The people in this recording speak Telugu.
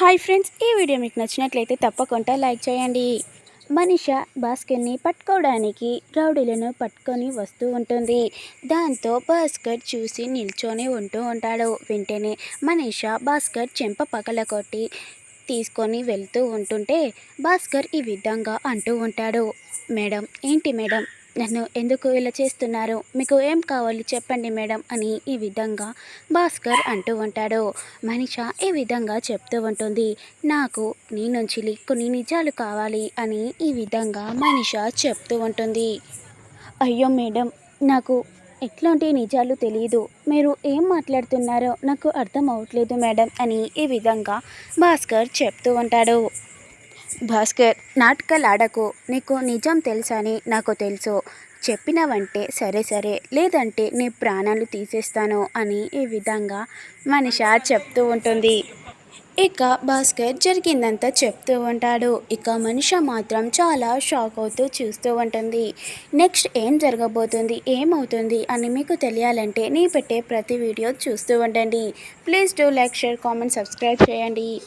హాయ్ ఫ్రెండ్స్ ఈ వీడియో మీకు నచ్చినట్లయితే తప్పకుండా లైక్ చేయండి. మనిష బాస్కెట్ని పట్టుకోవడానికి రౌడీలను పట్టుకొని వస్తూ ఉంటుంది. దాంతో భాస్కర్ చూసి నిల్చొని ఉంటూ ఉంటాడు. వెంటనే మనిష భాస్కర్ చెంప పగలగొట్టి తీసుకొని వెళ్తూ ఉంటుంటే భాస్కర్ ఈ విధంగా అంటూ ఉంటాడు. మేడం ఏంటి మేడం? నన్ను ఎందుకు ఇలా చేస్తున్నారు? మీకు ఏం కావాలి చెప్పండి మేడం అని ఈ విధంగా భాస్కర్ అంటూ ఉంటాడు. మనిష ఈ విధంగా చెప్తూ ఉంటుంది. నాకు నీ నుంచి కొన్ని నిజాలు కావాలి అని ఈ విధంగా మనిష చెప్తూ ఉంటుంది. అయ్యో మేడం నాకు ఎట్లాంటి నిజాలు తెలియదు మీరు ఏం మాట్లాడుతున్నారో నాకు అర్థం అవ్వట్లేదు మేడం అని ఈ విధంగా భాస్కర్ చెప్తూ ఉంటాడు. భాస్కర్ నాటకాలు ఆడకు. నీకు నిజం తెలుసని నాకు తెలుసు. చెప్పినవంటే సరే సరే లేదంటే నీ ప్రాణాలు తీసేస్తాను అని ఈ విధంగా మనిష చెప్తూ ఉంటుంది. ఇక భాస్కర్ జరిగిందంతా చెప్తూ ఉంటాడు. ఇక మనిష మాత్రం చాలా షాక్ అవుతూ చూస్తూ ఉంటుంది. నెక్స్ట్ ఏం జరగబోతుంది ఏమవుతుంది అని మీకు తెలియాలంటే నీ పెట్టే ప్రతి వీడియో చూస్తూ ఉండండి. Please do like share comment subscribe చేయండి.